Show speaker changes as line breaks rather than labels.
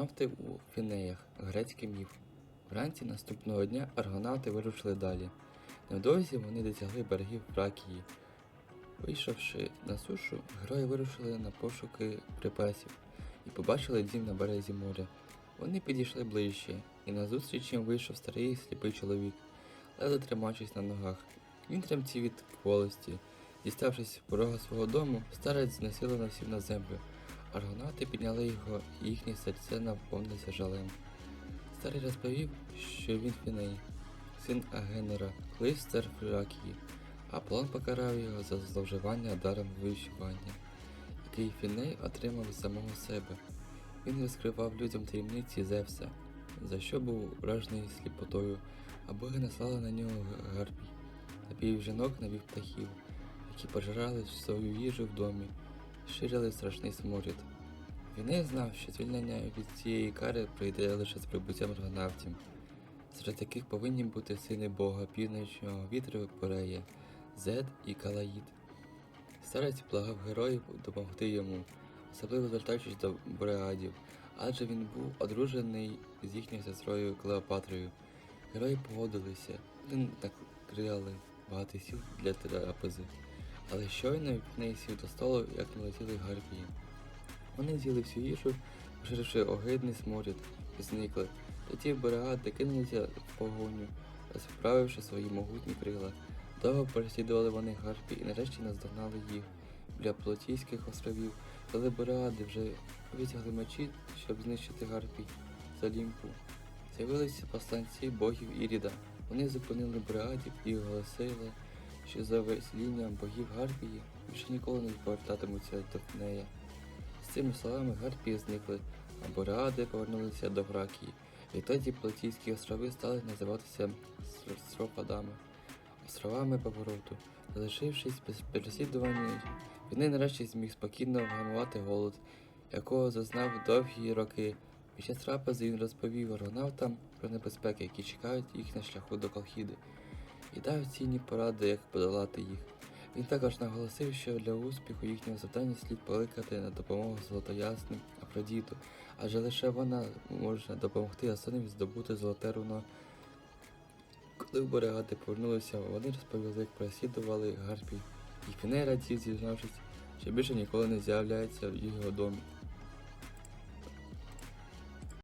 Аргонавти у Фінеях. Грецький міф. Вранці наступного дня аргонавти вирушили далі. Невдовзі вони досягли берегів Фракії. Вийшовши на сушу, герої вирушили на пошуки припасів і побачили дім на березі моря. Вони підійшли ближче, і назустріч їм вийшов старий сліпий чоловік, ледве тримаючись на ногах. Він тремтів від кволості. Діставшись порога свого дому, старець знесилено сів на землю. Аргонавти підняли його, і їхнє серце наповнилося жалем. Старий розповів, що він Фіней, син Агенера, колись цар Фракії, а план покарав його за зловживання даром вищування, який Фіней отримав самого себе. Він розкривав людям таємниці Зевса, за що був вражений сліпотою, а боги наслали на нього гарпій, напів жінок навів птахів, які пожирали свою їжу в домі, ширили страшний сморід. Він знав, що звільнення від цієї кари прийде лише з прибуттям аргонавтів, серед яких повинні бути сини Бога північного вітру Порея, Зед і Калаїд. Старець благав героїв допомогти йому, особливо звертаючись до Бореадів, адже він був одружений з їхньою сестрою Клеопатрою. Герої погодилися, вони накрили багато сіл для трапези. Але щойно в неї сів до столу, як налетіли гарпії. Вони з'їли всю їжу, поширивши огидний сморід, і зникли. Тоді берегади кинулися в погоню, розправивши свої могутні крила. Довго переслідували вони гарпі і нарешті наздогнали їх біля Плотійських островів, коли бореади вже витягли мечі, щоб знищити гарпій з Олімпу. З'явилися повстанці богів Іріда. Вони зупинили бореадів і оголосили, що за веслінням богів Гарпії більше ніколи не повертатимуться до Фнея. З цими словами Гарпії зникли, а Бореади повернулися до Фракії. Відтоді Платійські острови стали називатися Стропадами, островами повороту. Залишившись без переслідування, він нарешті зміг спокійно вгамувати голод, якого зазнав довгі роки. Під час трапези він розповів аргонавтам про небезпеки, які чекають їх на шляху до Колхіди, і дав цінні поради, як подолати їх. Він також наголосив, що для успіху їхнього завдання слід покликати на допомогу золотоясним Афродіту, адже лише вона може допомогти Асоневі здобути золоте руно. Коли борегади повернулися, вони розповіли, як переслідували Гарпій, і Фіней радів, зізнавшись, що більше ніколи не з'являється в його домі.